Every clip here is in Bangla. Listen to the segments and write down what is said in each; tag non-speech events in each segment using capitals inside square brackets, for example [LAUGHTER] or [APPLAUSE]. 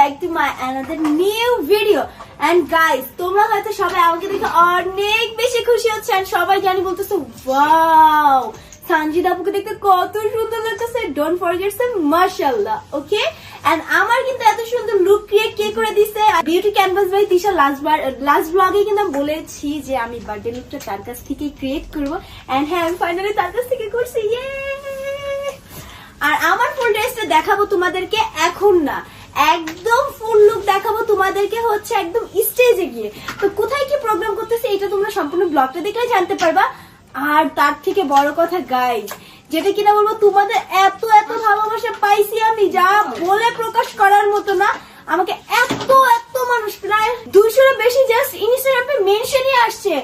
Back to my another new video and guys তোমরা হয়তো সবাই আমাকে দেখে অনেক বেশি খুশি হচ্ছে এন্ড সবাই জানি বলতেছো ওয়াও সানজিদ আপুকে দেখতে কত সুন্দর লাগতেছে। ডোন্ট ফরগেট সে মাশাআল্লাহ ওকে এন্ড আমার কিন্তু এত সুন্দর লুক ক্রিয়েট কে করে দিছে? Beauty canvas by Tisha last bar last ব্লগে কিন্তু বলেছি যে আমি বার্থডে লুকটা তার কাছ থেকে ক্রিয়েট করব। এন্ড হ্যাঁ আমি ফাইনালি তার কাছ থেকে করছি ইয়ে আর আমার ফুল ড্রেসটা দেখাবো তোমাদেরকে এখন না। একদম ফুল লুক দেখাবো তোমাদেরকে হচ্ছে একদম স্টেজে গিয়ে। তো কোথায় কি প্রোগ্রাম করতেছে এটা তোমরা সম্পূর্ণ ব্লগটা দেখলে জানতে পারবা। আর তার থেকে বড় কথা গাইজ যেটা কিনা বলব, তোমাদের এত এত ভালোবাসা পাইছি আমি, যা বলে প্রকাশ করার মতো না। আমাকে এত এত মানুষ, প্রায় দুইশোর বেশি জাস্ট ইনস্টাগ্রামে মেনশনই আসছে।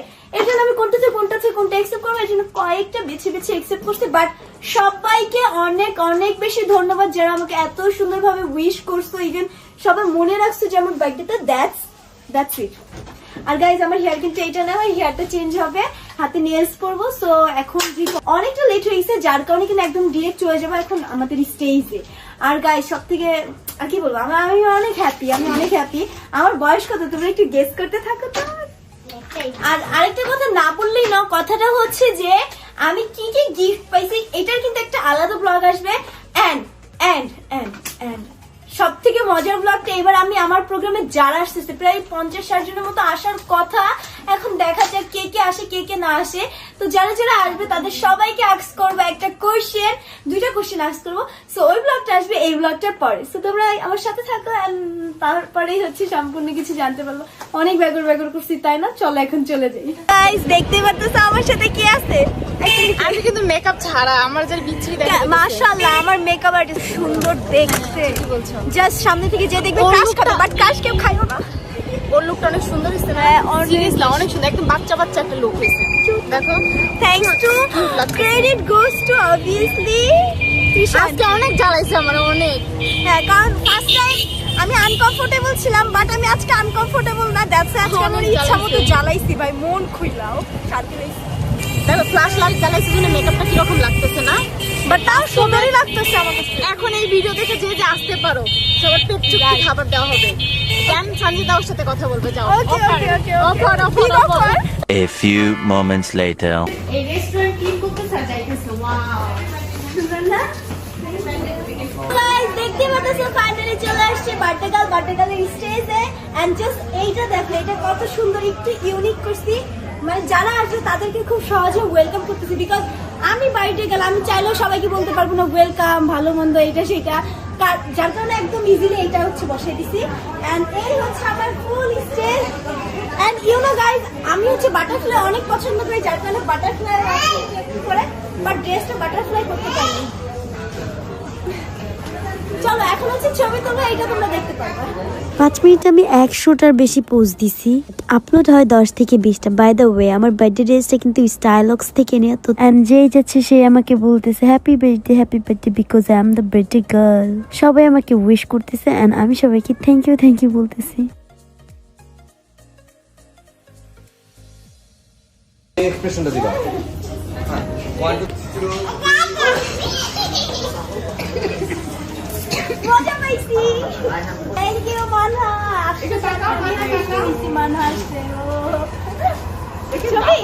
জন্য আমি কোনটা থেকে কোনটা একসেপ্ট করব এই জন্য কয়েকটা বেছে বেছে একসেপ্ট করছি বাট সবাইকে অনেক অনেক বেশি ধন্যবাদ যারা আমাকে এত সুন্দরভাবে উইশ করছ ইভেন সবাই মনে রাখছো যে আমার বার্থডেটা দ্যাটস দ্যাটস ইট আর গাইজ আমার হেয়ার কিন্তু এটা না হয় হেয়ারটা চেঞ্জ হবে হাতে নেলস করব সো এখন অনেকটা লেট হয়ে গেছে যার কারণে কিন্তু একদম ডিরেক্ট চলে যাব এখন আমাদের স্টেজে আর গাইজ সব থেকে আর কি বলব আমার আমি অনেক হ্যাপি আমি অনেক হ্যাপি আমার বয়স কত? তোমরা একটু গেস করতে থাকো তো। আর আরেকটা কথা না বললেই না কথাটা হচ্ছে যে আমি কি কি গিফট পাইছি, এটার কিন্তু একটা আলাদা ব্লগ আসবে। এন্ড এন্ড এন্ড এন্ড সব থেকে মজার ব্লগটা এবার আমি আমার প্রোগ্রামে যারা আসতেছে, প্রায় পঞ্চাশ ষাট জনের মতো আসার কথা, এখন দেখা যাক কে কে আসে, কে কে না আসে। তো যারা যারা আসবে, তাদের সবাইকে আক্স করব একটা কোয়েশ্চেন দুইটা কোয়েশ্চেন আক্স করব। সো ওই ব্লগটা আসবে, এই ব্লগটার পরে। সো তোমরা আমার সাথে থাকো তারপরেই হচ্ছে সম্পূর্ণ কিছু জানতে পারব। অনেক ব্যাগর ব্যাগর করছি, তাই না? চলো, এখন চলে যাই। দেখতে পারতেছো আমার সাথে কি আছে? আমি কিন্তু মেকআপ ছাড়া আমার যে বিচ্ছিরি দেখা মাশাআল্লাহ আমার মেকআপ আর্টিস্ট সুন্দর দেখতে। বলছো? জাস্ট সামনে থেকে যে দেখবে ক্রাশ খাবে বাট ক্রাশ কেউ খাইও না। ওর লুকটা অনেক সুন্দর হয়েছে না? হ্যাঁ, অনেক সিরিয়াসলি অনেক সুন্দর একদম বাচ্চা বাচ্চা একটা লুক হয়েছে। দেখো। Thanks to credit goes to obviously আজকে অনেক জ্বালাইছে আমার অনেক। হ্যাঁ কারণ ফার্স্ট টাইম আমি আনকমফোর্টেবল ছিলাম বাট আমি আজকে আনকমফোর্টেবল না দ্যাটস আজকে আমার অনেক ইচ্ছা মতো জ্বালাইছি। ভাই মন খুইলাও শান্তি দেখো ফ্ল্যাশ লাইট জ্বালাইছে জন্য মেকআপটা কীরকম লাগতেছে না? বাট তাও সুন্দরই লাগতেছে আমার কাছে এখন এই ভিডিও দেখে যে যে আসতে পারো সবার পেট চুক্তি খাবার দেওয়া হবে। কেন সঞ্জিতাওর সাথে কথা বলবে যাও। Okay, okay, okay. Offer offer offer A few moments later. এই রেস্টুরেন্ট ক্লিন করতে সাজাইতেছে? ওয়াও সুন্দর না Guys, দেখতে পাচ্ছ ফাইনালি চলে আসছে স্টেজে এন্ড জাস্ট এইটা দেখো এটা কত সুন্দর একটু ইউনিক করছি। মানে যারা আসবে তাদেরকে খুব সহজে ওয়েলকাম করতেছি বিকজ আমি বাড়িতে গেলে আমি চাইলেও সবাইকে বলতে পারব না ওয়েলকাম ভালো মন্দ, এটা সেটা। যার কারণে একদম ইজিলি এটা হচ্ছে বসে দিছি। এন্ড এই হচ্ছে আমার full stage and you know guys আমি হচ্ছে বাটারফ্লাই অনেক পছন্দ করি, যার কারণে বাটারফ্লাই করে বাট ড্রেসটা বাটারফ্লাই করতে পারিনি। পাঁচ মিনিট আমি একশোটার বেশি পোজ দিছি। আপলোড হয় দশ থেকে বিশটা। বাই দ্য ওয়ে আমার বার্থডে ড্রেসটা কিন্তু স্টাইলক্স থেকে নেওয়া তো অ্যান্ড যেই যাচ্ছে সে আমাকে বলতেছে happy birthday happy birthday because I am the birthday girl সবাই আমাকে উইশ করতেছে অ্যান্ড আমি সবাইকে থ্যাংক ইউ থ্যাংক ইউ বলতেছি। এক্সপ্রেশনটা দিবা। 1 2 3 থ্যাংক ইউ মানহা মানহা আসছে ছবি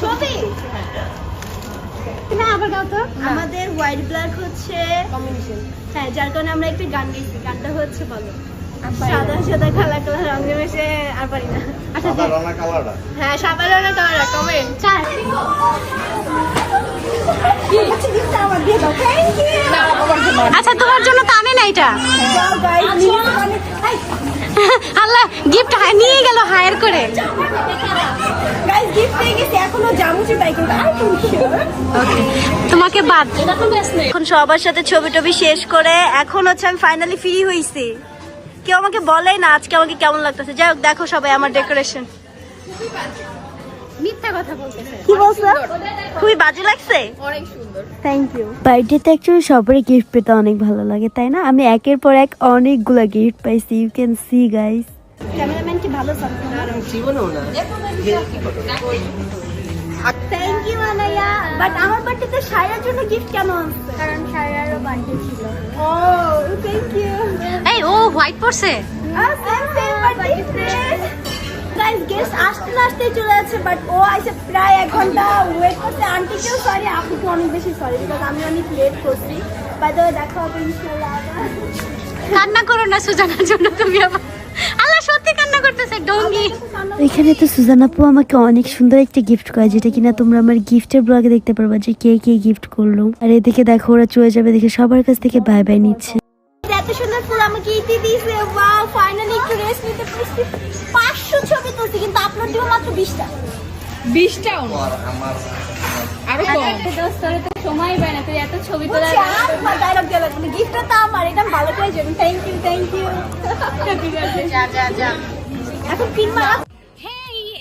ছবি না আবার গাও তো। আমাদের হোয়াইট ব্ল্যাক হচ্ছে হ্যাঁ যার কারণে আমরা একটা গান গেছি গানটা হচ্ছে বলো। সাদা সাদা কালা কালা রঙে মেশে আর পারি না। আচ্ছা সাদা রঙা কালারটা হ্যাঁ কমেন্ট আচ্ছা, তোমার জন্য তো আনে না এটা। আল্লাহ গিফট নিয়ে গেল হায়ার করে। তোমাকে বাদ। এখন সবার সাথে ছবি টবি শেষ করে এখন হচ্ছে আমি ফাইনালি ফ্রি হইছি। কেউ আমাকে বলেই না আজকে আমাকে কেমন লাগতেছে। যাই হোক দেখো সবাই আমার ডেকোরেশন মিথ্যা কথা বলতেছে কি বলছো? খুবই বাজে লাগছে? অনেক সুন্দর। থ্যাংক ইউ বার্থডেতে অ্যাকচুয়ালি সবারই গিফট পেতে অনেক ভালো লাগে তাই না? আমি একের পর এক অনেকগুলো গিফট পাইছি you can see guys cameraman কি ভালো সামনে থ্যাংক ইউ আনাইয়া বাট আমার বার্থডেতে সায়রার জন্য গিফট কেন কারণ সায়রারও বার্থডে ছিল। ও থ্যাংক ইউ এই ও হোয়াইট পরছে। গাইস গেস্ট আসতে আসতে চলে যাচ্ছে বাট ও আইসে প্রায় এক ঘণ্টা ওয়েট আন্টিকেও সরি আপুকে অনেক বেশি সরি বিকজ আমি অনেক লেট করছি। বাই দ্য দেখা হবে ইনশাআল্লাহ কান্না করো না সুজানার জন্য তুমি আবার আল্লাহ সত্যি কান্না করতেছে ডঙ্গি। এখানে তো সুজানাপু আমাকে অনেক সুন্দর একটা গিফট করে যেটা কিনা তোমরা আমার গিফটের ব্লগে দেখতে পারবা যে কে কে গিফট করল। আর এদিকে দেখো ওরা চলে যাবে দেখে সবার কাছ থেকে বাই বাই নিচ্ছে। এত সুন্দর ফুল আমাকে ইতি দিয়েছে। ওয়াও ফাইনালি একটু রেস্ট নিতে পারছি। পাঁচশো ছবি তুলছি কিন্তু আপলোড দিব মাত্র বিশটা। বিশটাও আরও কম। সময় পায় না তুই এত ছবি তোলা ডায়লগ গেল গিফটটা তো আমার এটা ভালো করে যাবেন থ্যাংক ইউ থ্যাংক ইউ যা যা যা। এখন তিন মাস।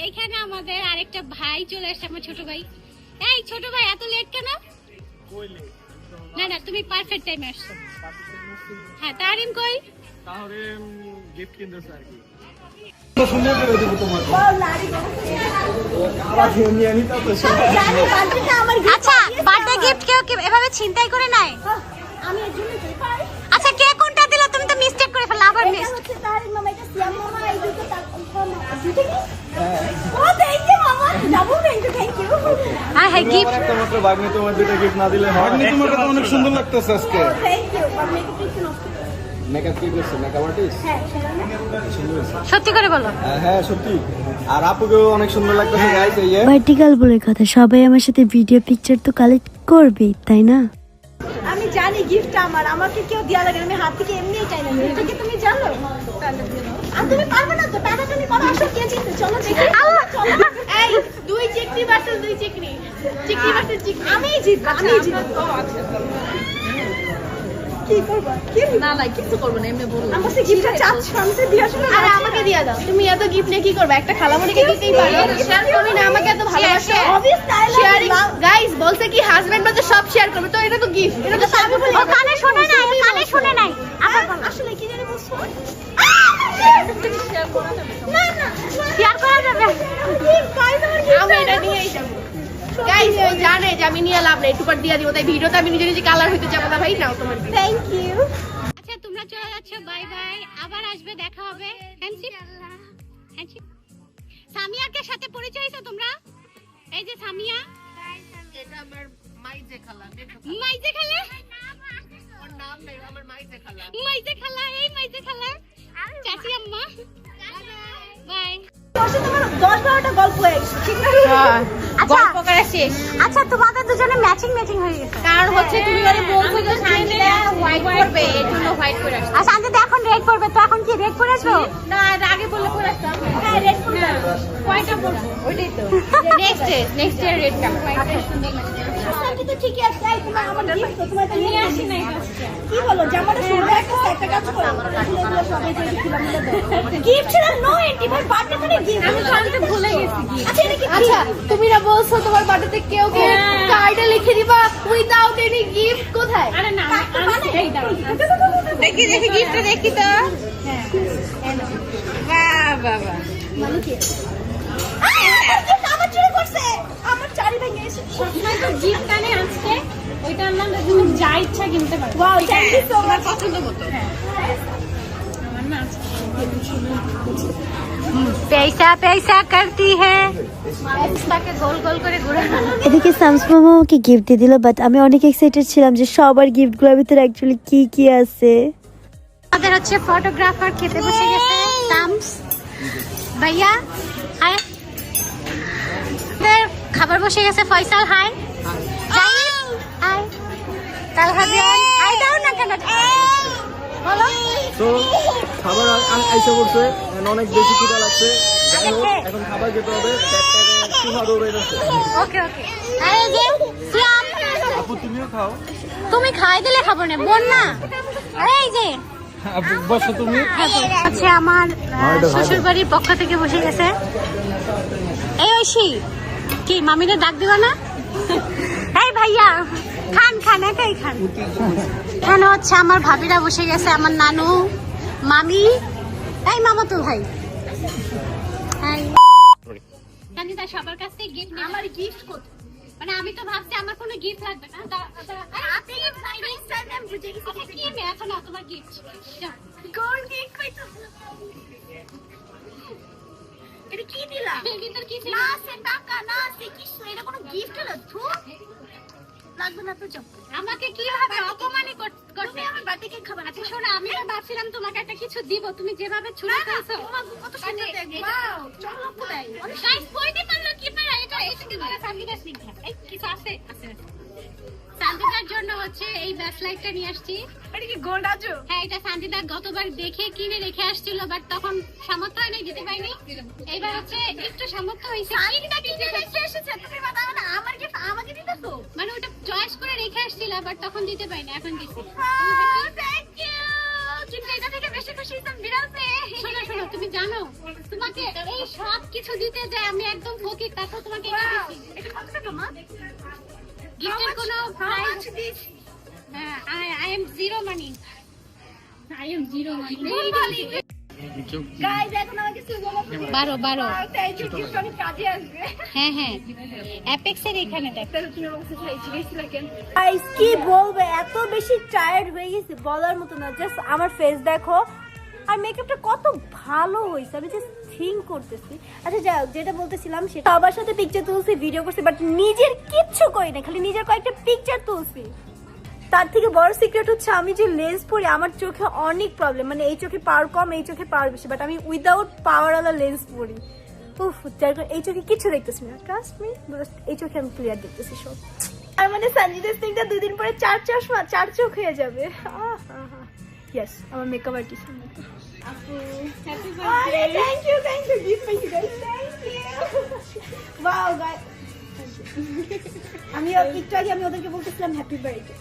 এখানে আমাদের আরেকটা ভাই চলে আসছে আমার ছোট ভাই। এই ছোট ভাই এত লেট কেন? না না তুমি পারফেক্ট টাইমে আসছো। হ্যাঁ তারিম কই? জানি বার্থডেটা আমার gift আচ্ছা বার্থডে গিফট কেউ কেউ এভাবে ছিনতাই করে নেয়? আমি এর জন্য করি পাই আচ্ছা কে কোনটা দিল? তুমি তো মিস্টেক করে ফেললে আবার মিস দুটো দুটো কি হ্যাঁ হ্যাঁ গিফট তোমার দুইটা গিফট না দিলে বাগনি তোমার তো অনেক সুন্দর লাগতেছে আজকে। থ্যাংক ইউ বাট মেকআপ একটু নষ্ট করে। মেকআপ কি করছে মেকআপ আর্টিস্ট হ্যাঁ সেটা না। সত্যি করে বলো। হ্যাঁ সত্যি। আর আপুকেও অনেক সুন্দর লাগতেছে গাইস এই যে। বলে কথা সবাই আমার সাথে ভিডিও পিকচার তো কালেক্ট করবেই তাই না? আমি জানি গিফটটা আমার আমাকে কেউ দেওয়া লাগে আমি হাত থেকে এমনিই চাই না এটা কি তুমি জানো? আর তুমি পারবে না তো টানাটানি করো আসো কে জিতবে? চলো দেখি। চলো। এই দুই চিকনি ভার্সেস দুই চিকনি চিকনি ভার্সেস চিকনি আমিই জিতবো আমিই জিতবো। কি করবা? কি না না কিছু করব না এমনি বললাম। আমার কাছে গিফটটা চাচ্ছ আমি তো দিয়ে আসলে আরে আমাকে দিয়ে দাও। তুমি এত গিফট নিয়ে কি করবে? একটা খালামণিকে দিতেই পারো। শেয়ার তুমি না। আমাকে এত ভালোবাসো। শেয়ারিং গাইস বলছে কি হাজবেন্ড বাদে সব শেয়ার করবে। তো এটা তো গিফট এটা তো জানে যে আমি নিয়ে লাভ নেই টুকার দিয়ে দিব। তাই ভিডিওতে আমি নিজে নিজে কালার হইতে যাব না ভাই। নাও তোমার থ্যাংক ইউ আচ্ছা তোমরা চলে যাচ্ছ বাই বাই আবার আসবে দেখা হবে। সামিয়াকে সাথে পরিচয় হয়েছো তোমরা? এই যে সামিয়া। এটা আমার মাইজে খালা মাইজে খালা? মাইজে খালা। এই মাইজে খালা। চাচি আম্মা। বাই। তোমার করা শেষ। আচ্ছা তোমাদের দুজনে ম্যাচিং ম্যাচিং হয়ে গেছে। কারণ হচ্ছে তুমি মানে বলছো যে সানজিদা হোয়াইট করবে এর জন্য হোয়াইট করে আসছে। আর সানজিদা এখন রেড করবে তো এখন কি রেড করে আসব? না আগে বললে পরে আসতাম। হ্যাঁ রেড করবে কয়টা পড়ব ওইটাই তো। Next day next day red colour Sanji তো ঠিকই আছে এই তোমার আমার গিফট তো তোমার নিয়ে আসি নাই কি বলো জামাটা সুন্দর একটা একটা কাজ করো। এগুলো সবাই যে দিলাম গিফট ছিল নো এন্টি ভাই বার্থডে মানে গিফট আমি সানজিদা ভুলে গেছি আচ্ছা এটা কি আচ্ছা তুমি না বলছো তোমার বার্থডেতে কেউ কেউ কার্ডে লিখে দিবা উইদাউট এনি গিফট কোথায়? আরে না আমি এই দাও। দেখি দেখি গিফট দেখি তো। বাহ বাহ বাহ। মানে কি? আমার চারি তো জিপ কানে আজকে। ওইটা তুমি যা ইচ্ছা কিনতে পারো। ওয়াও ইউ সো মাচ পছন্দ মতো। আমার না এদিকে গিফট দিয়ে বাট আমি অনেক এক্সাইটেড ছিলাম যে সবার গিফটগুলোর ভিতরে অ্যাকচুয়ালি কি কি আছে। হচ্ছে ফটোগ্রাফার খেতে বসে গেছে। ভাইয়া আমাদের খাবার বসে গেছে ফয়সাল হাই। হাই। হাই। দাও না কেন? বলো। তো খাবার আইসা করছে অনেক বেশি খিদা লাগছে। এখন খাবার খেতে হবে পেটটাকে চুহা দৌড়ে যাচ্ছে ওকে ওকে। আরে যে সিয়াম আপু তুমিও খাও। তুমি খাই দিলে খাব না বোন না। আরে এই যে। বসো তুমি। হচ্ছে আমার শ্বশুর বাড়ির পক্ষ থেকে বসে গেছে। এই ঐশী। কি মামিরে ডাক দিবা না? এই ভাইয়া খান খান একাই খান। এখানে হচ্ছে আমার ভাবিরা বসে গেছে আমার নানু মামি এই মামা তো ভাই সবার কাছ থেকে গিফট আমার গিফট কত? মানে আমি তো ভাবছি আমার কোনো গিফট লাগবে না আপনি ইনস্টাগ্রাম বুঝে গেছি কি মেয়ে তোমার গিফট গোল্ড গিফট কইতো এটা কি দিলা এর কি না সে টাকা না সে কিছু এটা কোনো গিফট হলো? থু লাগবে না তো যাও। আমাকে কীভাবে অপমানই কর- করতে আমার বার্থডে কেক খাবে না আচ্ছা শোনো আমি তো ভাবছিলাম তোমাকে একটা কিছু দিব। তুমি যেভাবে ছুড়ে ফেলছো। কত সুন্দর মানে ওয়াও চলো পুরাই গাইস পড়তে পারল কি পারা? এটা এটা কি বলে? সামনে সিংহা এই কিছু আছে? আছে জন্য হচ্ছে এই ব্যাস লাইটটা নিয়ে আসছি। এটা কি গোল্ড আজো হ্যাঁ এটা সান্দিদা গতবার দেখে কিনে রেখে আসছিল বাট তখন সামর্থ্য দিতে পারিনি। এইবার হচ্ছে একটু সামর্থ্য হয়েছে। সানিটা কিনে রেখে এসেছে? তুমি বাবা না আমার গিফট আমাকে দিতে তো। মানে ওটা চয়েস করে রেখে আসছিল বাট তখন দিতে পারিনি এখন দিচ্ছি। থ্যাংক ইউ কিন্তু এটা থেকে বেশি খুশি হইতাম বিড়াল পেয়ে শোনো শোনো তুমি জানো তোমাকে এই সব কিছু দিতে যে আমি একদম ফকির তারপর তোমাকে এটা দিচ্ছি। এটা কত টাকা মা? গিফটের কোনো প্রাইস হ্যাঁ I I am zero money I am zero money Guys, এখন আমাকে কিছু বলো বারো বারো। থ্যাংক ইউ গিফট অনেক কাজে আসবে। হ্যাঁ হ্যাঁ। অ্যাপেক্সের এখানে কি বলবে? এত বেশি টায়ার্ড হয়ে গেছি বলার মতো না। জাস্ট আমার ফেস দেখো। আর মেকআপটা কত ভালো হয়েছে। আমি জাস্ট থিঙ্ক করতেছি। আচ্ছা যাই যেটা বলতেছিলাম সেটা সবার সাথে পিকচার তুলছি ভিডিও করছি বাট নিজের কিচ্ছু করি না খালি নিজের কয়েকটা পিকচার তুলছি। তার থেকে বড় সিক্রেট হচ্ছে আমি যে লেন্স পরি আমার চোখে অনেক প্রবলেম মানে এই চোখে পাওয়ার কম এই চোখে পাওয়ার বেশি বাট আমি উইদাউট পাওয়ারওয়ালা লেন্স পরি। উফ যার কারণে এই চোখে কিছু দেখতেছি না। ট্রাস্ট মি এই চোখে আমি ক্লিয়ার দেখতেছি সব। আর মানে সঞ্জিতা সিংটা দুদিন পরে চার চশমা চার চোখ হয়ে যাবে। ইয়েস আমার makeup artist thank you thank you gift পাইছি guys thank you wow guys আমি একটু আগে আমি ওদেরকে বলতেছিলাম হ্যাপি বার্থডে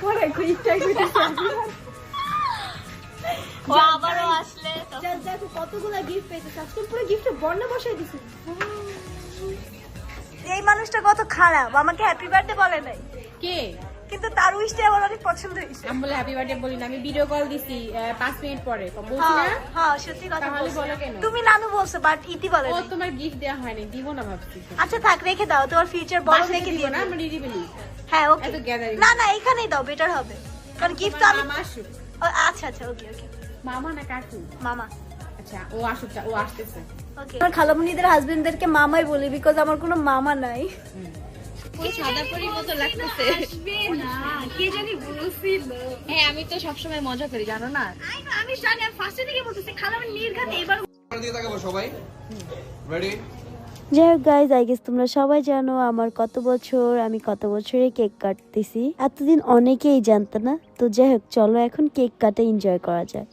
পরে ও আবারও আসলে যা- দেখো কতগুলো গিফট পেয়েছে আজকে পুরো গিফটে বর্ণা বসাই দিছি। এই মানুষটা কত খারাপ আমাকে হ্যাপি বার্থডে বলে নাই। কে? কিন্তু তার উইশটা আমার অনেক পছন্দ হয়েছে। আমি বলে হ্যাপি বার্থডে বলি না আমি ভিডিও কল দিছি আহ, পাঁচ মিনিট পরে। বলছি না? হ্যাঁ হ্যাঁ সত্যি কথা তাহলে বলো কেন? তুমি নানু বলছো বাট ইতি বলে ও তোমার গিফট দেওয়া হয়নি দিব না ভাবছি। আচ্ছা থাক রেখে দাও তোমার ফিউচার বড় দেখে দিও না আমরা নিরিবিলি হ্যাঁ ওকে। না না এখানেই দাও বেটার হবে। কারণ গিফট তো আমি মামা আসুক ও, আচ্ছা আচ্ছা ওকে ওকে মামা না কাকু? মামা। আচ্ছা ও আসুক ও আসতেছে। ওকে আমার খালামুনিদের হাজবেন্ডদেরকে মামাই বলি বিকজ আমার কোনো মামা নাই। সাদা পরির মতো লাগতেছে। আসবে না কে জানি বলছিল। হ্যাঁ আমি তো সবসময় মজা করি জানো না? আমি ফার্স্টে থেকে বলতেছি খালা আমি এবার দিকে তাকাবো সবাই। রেডি যাই হোক গাইজ আই গেস তোমরা সবাই জানো আমার কত বছর, আমি কত বছরে কেক কাটতেছি। এতদিন অনেকেই জানতো না। তো যাই হোক, চলো এখন কেক কাটে এনজয় করা যাক।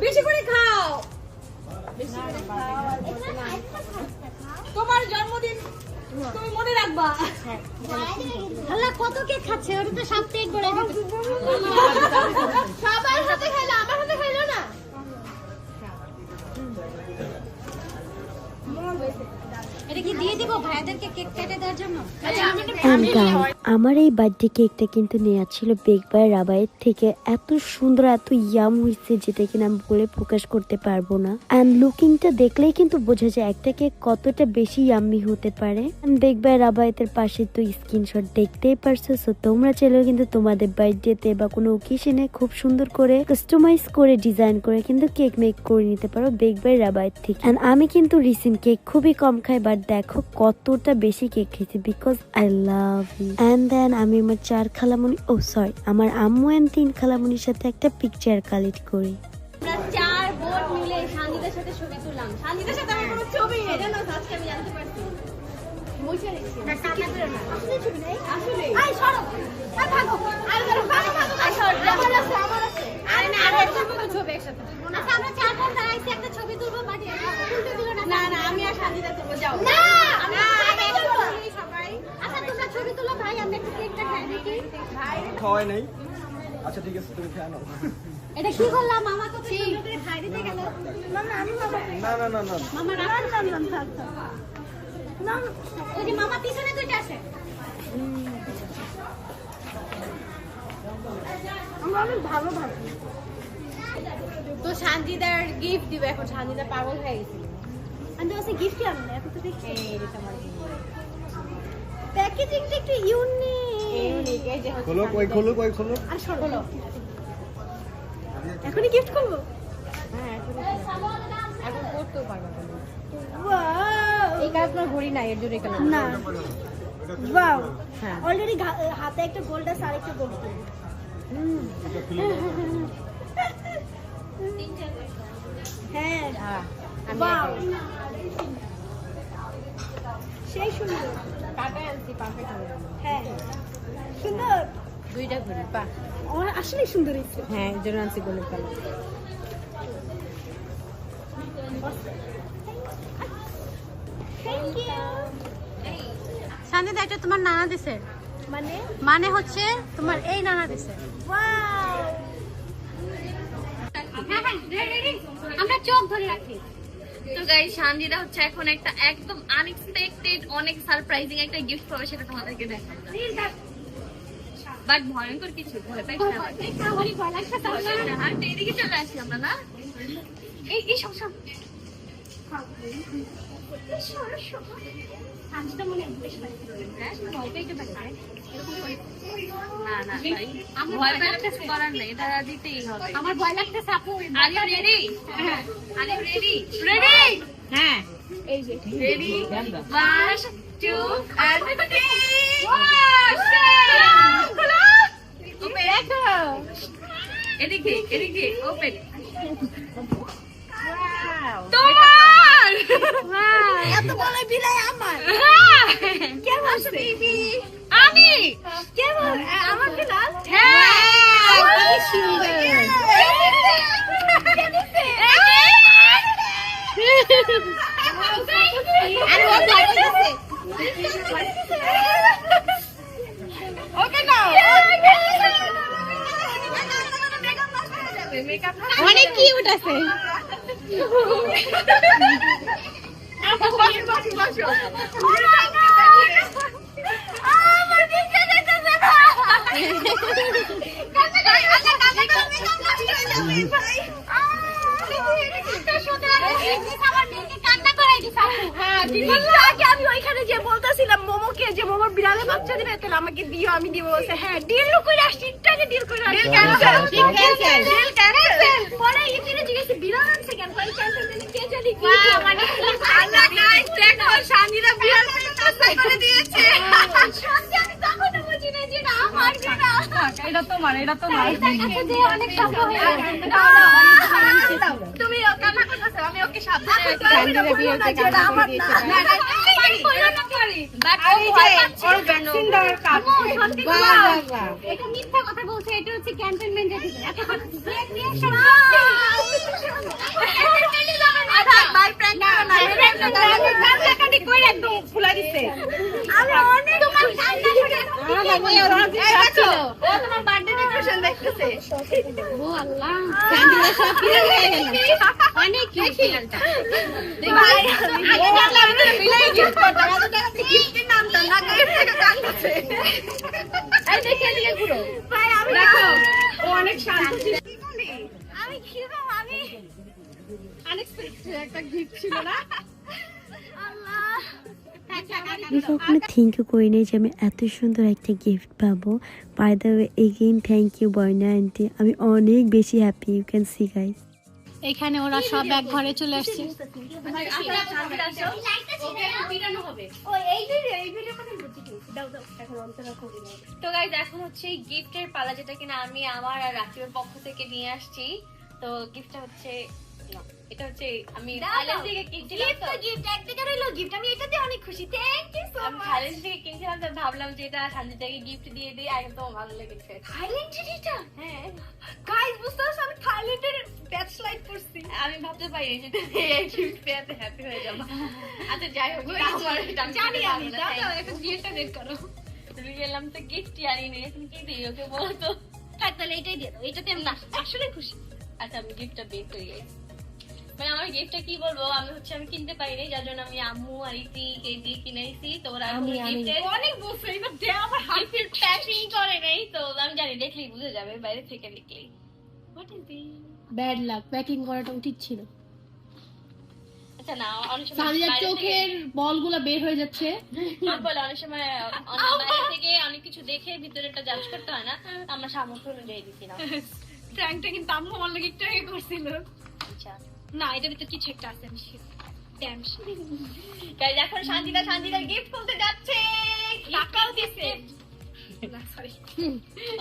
বেশি করে খাও। তোমার জন্মদিন তুমি মনে রাখবা? কত কেক খাচ্ছে? ওটা তো সব পেট সবার হাতে খাইলো দিয়ে দিব ভাইয়াদেরকে কেক কেটে দেওয়ার জন্য? আচ্ছা guys, আমার এই বার্থডে কেকটা কিন্তু নেওয়া ছিল বেক বাই রাবাইয়ের থেকে। এত সুন্দর এত ইয়াম হয়েছে যেটা কিনা আমি বলে প্রকাশ করতে পারব না। অ্যান্ড লুকিংটা দেখলেই কিন্তু বোঝা যায় একটা কেক কতটা বেশি ইয়াম্মি হতে পারে। বেক বাই রাবাইতের পাশে তো স্ক্রিনশট দেখতেই পারছ। সো তোমরা চাইলেও কিন্তু তোমাদের বার্থডেতে বা কোনো ওকেশনে খুব সুন্দর করে কাস্টমাইজ করে ডিজাইন করে কিন্তু কেক মেক করে নিতে পারো বেক বাই রাবাইত থেকে। অ্যান্ড আমি কিন্তু রিসেন্ট কেক খুবই কম খাই বাট দেখো কতটা বেশি কেক খেয়েছি because I love you and then আমি আমার চার খালামুনি ও সরি আমার আম্মু অ্যান্ড তিন খালামুনির সাথে একটা পিকচার কালেক্ট করি। চার বোন মিলে সানিদের সাথে ছবি তুললাম। সানিদের সাথে আমার কোনো ছবি নেই। জানো আজকে আমি জানতে পারছি। ছবি নেই। আসলে? আই সরো। আই ভাগো। আই ভাগো ভাগো ভাগো আই সরো। আমার আছে আমার আছে। আরে না তুলবো ছবি একসাথে তুলবো না। না না না আমি আর সানিদা তুলবো যাও না আমি না, আমি আমি তুলবো সবাই তুলো ভাই আমি একটু কেকটা খাই দেখি। খাওয়াই নাই। আচ্ছা ঠিক আছে তুমি খেয়ে নাও। এটা কি করলাম? মামা কত করে খাই দিতে গেল। মামা আমি মামা না না না না। মামা রাখ না না থাক না ওই যে মামা পিছনে দুইটা আছে। তো সানজিদার গিফট দিবে এখন সানজিদা পাগল হয়ে গেছে। আমি তো গিফট আনলে এখন তো দেখছি। এই আমার প্যাকেজিংটা একটু ইউনিক ইউনিক এই যে হচ্ছে খোলো কই খোলো কই খোলো আর সরো এখনই গিফট করব? হ্যাঁ এখন এখন করতেও পারবে ওয়াও এই কালার ঘড়ি নাই এর জন্য এই কালার না ওয়াও হ্যাঁ। অলরেডি হাতে একটা গোল্ড আছে আর একটা গোল্ড হ্যাঁ। হ্যাঁ ওয়াও সেই সুন্দর। কাটায় আনছি পারফেক্ট হ্যাঁ সুন্দর। দুইটা ঘড়ি পা আমার আসলেই সুন্দর হয়েছে। হ্যাঁ এর জন্য আনছি গোল্ডেন কালার থ্যাংক এটা তোমার নানা দিছে। মানে? মানে হচ্ছে তোমার এই নানা দিছে। হ্যাঁ হ্যাঁ আমরা চোখ ধরে রাখি। তো গাই শান্তিটা হচ্ছে এখন একটা একদম আনএক্সপেক্টেড অনেক সারপ্রাইজিং একটা গিফট পাবে সেটা তোমাদেরকে দেখাবো। ভয়ঙ্কর কিছু, ভয় পাই না। না না ভাই ভয় পাইলে কিছু করার নেই এটা দিতেই হবে আমার ভয় লাগতেছে আপু Are you ready? Are you ready? Ready? হ্যাঁ Ready? One, two, and three. Wow! খোলো। Open. এদিকে এদিকে ওপেন তোমার [LAUGHS] এত বড় বিলাই আমার হ্যাঁ। কেমন বেবি আমি কেমন আমার বিলাই হ্যাঁ কি সুন্দর আর ও যাইতেছে ওকে নাও মেকআপ আমি ওইখানে যে বলতেছিলাম মোমোকে যে মোমোর বিড়ালে বাচ্চা দিবে তাহলে আমাকে দিও আমি দিব। বলছে হ্যাঁ ডিল করে আসছি ডিল করে আসছি। ডিল ক্যান্সেল পরে ইতিনে জিজ্ঞেস বিড়াল আনছে কেন? কই ক্যান্সেল দিলে কে জানি কি মানে আল্লাহ গাইস দেখো শান্তিরা বিয়ার করে করে দিয়েছে সত্যি আমি তখনও বুঝি না যে এটা আমার এটা তোমার এটা তোমার অনেক শব্দ হয়ে তুমি কান্না করতেছো আমি ওকে সাবধানে রাখি শান্তিরা বিয়ে হচ্ছে মিথ্যা কথা বলছে এটা ক্যান্টনমেন্ট আচ্ছা আমি অনেক অনেক শান্ত আমি কীরকম আমি আনএক্সপেক্টেড একটা গিফট ছিল না আল্লাহ। আমি থিঙ্ক করি নাই যে আমি এত সুন্দর একটা গিফট পাবো। By the way again thank you Boyna aunty আমি অনেক বেশি happy you can see guys এখানে ওরা সব এক ঘরে চলে আসছে। তো গাইজ এখন হচ্ছে গিফটের পালা যেটা কিনা আমি আমার আর রাকিবের পক্ষ থেকে নিয়ে আসছি। তো গিফটটা হচ্ছে এটা হচ্ছে আমি থাইল্যান্ড থেকে কিনছিলাম গিফট তো তো। গিফট একদিকে রইল গিফট আমি এটাতে অনেক খুশি। Thank you so much Thailand থেকে কিনছিলাম তো ভাবলাম যে এটা শান্তিটাকে গিফট দিয়ে দিই আর ভালো লেগেছে। থাইল্যান্ডের এটা? হ্যাঁ। গাইস বুঝতে পারছ আমি থাইল্যান্ডের ব্যাচ লাইট করছি। আমি ভাবতে পারি যে এই গিফট পেতে হ্যাপি হয়ে যাব। আচ্ছা যাই হোক জানি আমি, ভালো দাও, লাগে। দাও, এখন গিফটটা বের করো। চলে গেলাম তো গিফটই আনিনি এখন কি দিই ওকে বলতো থাক তাহলে এটাই দিয়ে দাও এটাতে আমি আসলে খুশি। আচ্ছা আমি গিফটটা বের করে। মানে আমার গিফটটা কি বলব? আমি হচ্ছে আমি কিনতে পারিনি যার জন্য আমি আম্মু আর ইতি কে দিয়ে কিনেছি তো ওরা অনেক এবার দে আমার প্যাকিং করে নেই তো আমি জানি দেখলেই বুঝে যাবে বাইরে থেকে দেখলেই। What is bad luck packing করাটা উচিত ছিল। আচ্ছা না অনেক সময় সানিয়ার বাইরে থেকে- চোখের বলগুলো বের হয়ে যাচ্ছে। বলে অনেক সময় বাইরে থেকে অনেক কিছু দেখে ভিতরেটা জাজ করতে হয় না আমরা সামর্থ্য অনুযায়ী দিচ্ছি না। কিন্তু আম্মু আমার লাগে একটু করছিল। আচ্ছা। না এটার ভিতরে কিছু একটা আছে আমি গাইজ এখন শান্তিদা শান্তিদার গিফট খুলতে যাচ্ছে। টাকাও দিছে।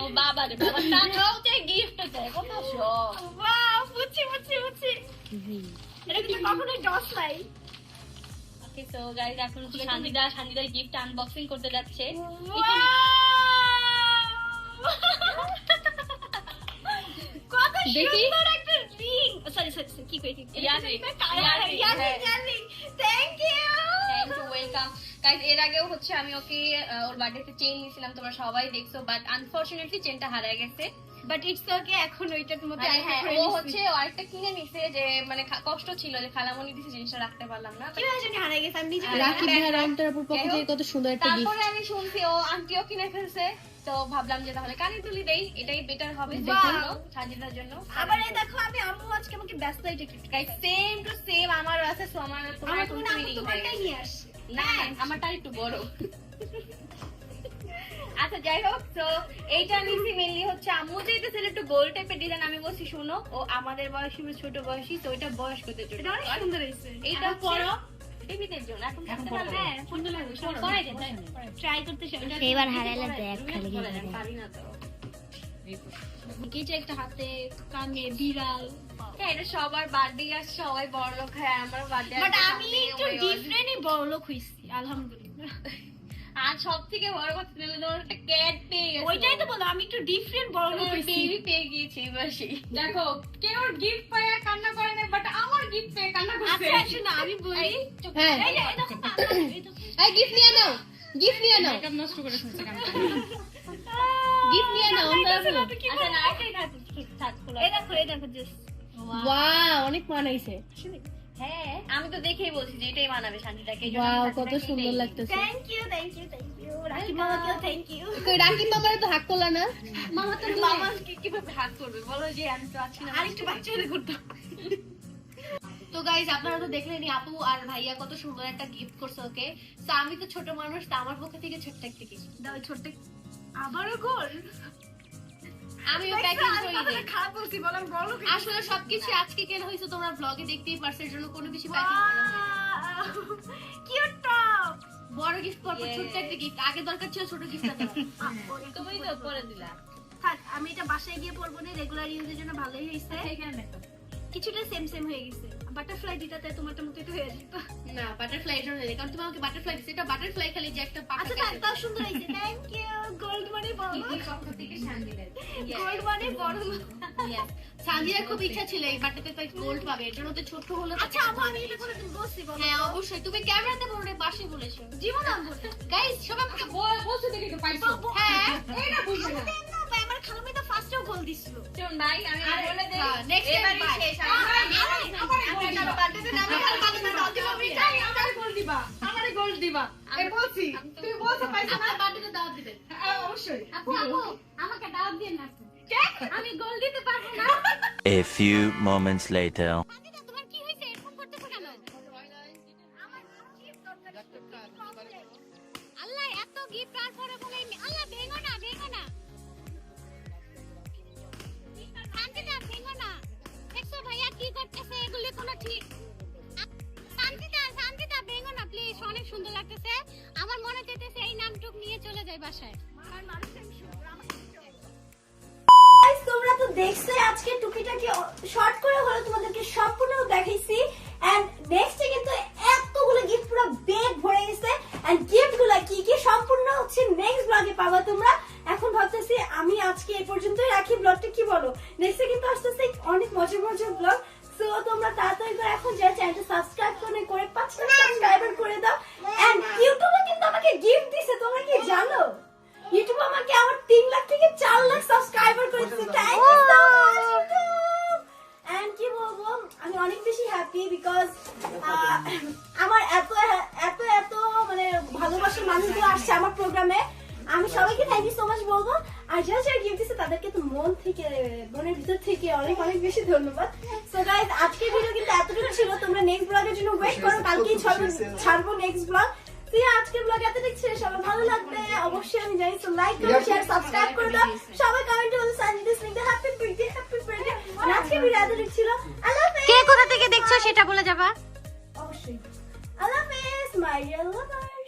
ও বাবা রে বাবা টাকাও চাই গিফট চাই কত শখ। ওয়াও বুঝছি বুঝছি বুঝছি। এটা কিন্তু কখনোই ডস নাই। ওকে সো গাইজ এখন হচ্ছে শান্তিদা শান্তিদার গিফট আনবক্সিং করতে যাচ্ছে। কত। সুন্দর একটা সরি সরি কি কই কি Earring, earring। Thank you thank you welcome guys এর আগেও হচ্ছে আমি ওকে ওর বার্থডেতে চেন নিয়েছিলাম তোমরা সবাই দেখছ বাট আনফরচুনেটলি চেনটা হারিয়ে গেছে। বাট ইটস ওকে এখন ওইটার মধ্যে মানে হ্যাঁ ও। হচ্ছে আরেকটা কিনে নিছে যে মানে কষ্ট ছিল যে খালামণি দিছে জিনিসটা রাখতে পারলাম না। জানি হারিয়ে গেছে আমি নিজে ভাইয়ার পক্ষ থেকে কত সুন্দর তারপরে আমি শুনছি ও আন্টিও কিনে ফেলছে। তো ভাবলাম যে তাহলে কানে তুলি দেই এটাই বেটার হবে জন্য সাজিদার জন্য। আবার এই দেখো আমি আম্মু আজকে আমাকে ব্যস্ত এটা গিফট সেম টু সেম আমারও আছে সো আমার তোমার আমার তোমারটাই। নিয়ে না আমারটা একটু বড়। আচ্ছা যাই হোক তো এইটা নিছি মেনলি হচ্ছে আম্মু। চাইতেছিল একটু গোল টাইপের ডিজাইন আমি বলছি শুনো ও আমাদের বয়সী ছোট বয়সী তো ওইটা বয়স্কদের জন্য। এটা অনেক সুন্দর হয়েছে। এইটা পরো। বেবিদের জন্য এখন পড়তে পারবে হ্যাঁ সুন্দর লাগবে পরাই দেন ট্রাই করতে এবার হারাইলে দেখ খালি পারি না তো কিছু একটা হাতে কানে বিড়াল। হ্যাঁ এটা সবার বার্থডে আর সবাই বড় লোক হয় আমার বার্থডে বাট আমি একটু ডিফারেন্টই বড় লোক হইছি আলহামদুলিল্লাহ। আর সব থেকে বড় কথা ছিল তোমার ক্যাট পেয়ে গেছে ওইটাই তো বলো আমি একটু ডিফারেন্ট বড় লোক বেবি পেয়ে গিয়েছি এবার সেই দেখো কেউ গিফট পেয়ে কান্না করে না বাট আমার গিফট পেয়ে কান্না করছে আচ্ছা আচ্ছা না আমি বলি হ্যাঁ এই দেখো এই গিফট নিয়ে নাও গিফট নিয়ে নাও Makeup নষ্ট করে ফেলছে কেন? গিফট নিয়ে নাও আমরা আচ্ছা না একটাই থাক থাক এই দেখো এই দেখো জাস্ট ওয়াও অনেক মানাইছে হ্যাঁ আমি তো দেখেই বলছি যে এটাই মানাবে শান্তিটাকে ওয়াও কত সুন্দর লাগতেছে। Thank you thank you thank you Rakib মামাকেও thank you কই রাকিব মামারে তো হাক করলা না? মামা তো [LAUGHS] মামা কীভাবে হাত করবে? বলো যে আমি তো আছি না আরেকটু বাচ্চা হলে করতাম। তো গাইজ আপনারা তো আপু আর ভাইয়া কত সুন্দর একটা গিফট করছে ওকে। তো আমি তো ছোট মানুষ তো আমার পক্ষ থেকে ছোট্ট একটা গিফট দাও ছোট্ট আবারও গোল? আমিও প্যাকিং করে। দিই খারাপ বলছি বললাম বড় আসলে সবকিছু আজকে কেন হয়েছে তোমরা ব্লগে দেখতেই পারছ এর জন্য কোনো কিছু প্যাকিং করা কিউট টপ বড় গিফট পরপর Yes. একটা গিফট আগে দরকার ছিল ছোট গিফটটা [LAUGHS] তুমি তো পরে দিলা। থাক আমি এটা বাসায় গিয়ে পরবো না রেগুলার ইউজের জন্য ভালোই হয়েছে। কিছুটা সেম সেম হয়ে গেছে। বাটারফ্লাই দিটাতে তোমারটা মতো একটু হয়ে যেত। না বাটারফ্লাই এর জন্য কারণ তুমি আমাকে বাটারফ্লাই দিছো এটা বাটারফ্লাই খালি যে একটা পাকা আচ্ছা থাক তাও সুন্দর হয়েছে থ্যাংক ইউ গোল্ড মানে বড় পক্ষ থেকে শান্তি গোল্ড মানে বড় লোক। খুব ইচ্ছা ছিল এই বাটাতে তাই গোল্ড পাবে এর জন্য ছোট হলো আচ্ছা আমি এটা বলো হ্যাঁ অবশ্যই। তুমি ক্যামেরাতে বলো না পাশে বলেছ। জীবন গাইস সবাই আমাকে বলছো দেখি তো পাইছো হ্যাঁ। এইটা বুঝবে না। আমার খালামি তো গোল দিছিল শুন ভাই আমি বলে দেই হ্যাঁ, next time শেষ আমারে গোল দিবা। আমারে গোল দিবা আমারে গোল দিবা এই বলছি তুমি বলছো পাইছো না birthday-তে দাওয়াত দিবেন। হ্যাঁ, অবশ্যই আপু আপু আমাকে দাওয়াত দিয়ে না আমি গোল দিতে পারব না A few moments later. আল্লাহ এত গিফট আর পরে বলে ভাইয়া কি করতেছে এগুলি কোনো ঠিক শান্তিদা শান্তিদা ভেঙো না প্লিজ অনেক সুন্দর লাগতেছে। আমার মনে চাইতেছে এই নামটুক নিয়ে চলে যায় বাসায়। তোমরা তো দেখছ আজকে টুকিটাকে শর্ট করে হলো তোমাদেরকে সম্পূর্ণ দেখাইছি। এন্ড নেক্সটে কিন্তু এতগুলো গিফট পুরো বেগ ভরে গেছে। এন্ড গিফটগুলা কি কি সম্পূর্ণ হচ্ছে নেক্সট ব্লগে পাবা তোমরা। ভাবতেছি আমি আজকে এই পর্যন্তই রাখি। ব্লগটা কি বলো? নেক্সটে কিন্তু আসতেছে অনেক মজার মজার ব্লগ সো তোমরা তাড়াতাড়ি করে এখন যে চ্যানেলটা সাবস্ক্রাইব করে করে পাঁচটা সাবস্ক্রাইবার করে দাও। এন্ড ইউটিউবে কিন্তু আমাকে গিফট দিছে তোমরা কি জানো? ইউটিউব আমাকে আমার তিন লাখ থেকে চার লাখ সাবস্ক্রাইবার করেছে। Thank you so much and কি বলব আমি অনেক বেশি হ্যাপি বিকজ আমার এত এত এত মানে ভালোবাসার মানুষগুলো আসছে আমার প্রোগ্রামে সবাইকে থ্যাংক ইউ সো মাচ বলব। আর যারা যারা গিফট দিচ্ছে তাদেরকে তো মন থেকে মনের ভিতর থেকে অনেক অনেক বেশি ধন্যবাদ। সো গাইজ আজকের ভিডিও কিন্তু এতটুকু ছিল। তোমরা নেক্সট ব্লগের জন্য ওয়েট করো কালকেই ছাড়বো ছাড়বো নেক্সট ব্লগ তো এই আজকের ব্লগ এতটুকু ছিল। সবাই ভালো লাগবে অবশ্যই আমি জানি তো লাইক করো শেয়ার সাবস্ক্রাইব করে দাও। সবাই কমেন্টে Smita happy birthday happy birthday আজকের ভিডিও এতটুকু ছিল। আল্লাহ হাফেজ। কে কোথা থেকে দেখছ সেটা বলে যাবা? অবশ্যই। আল্লাহ হাফেজ। My dear lover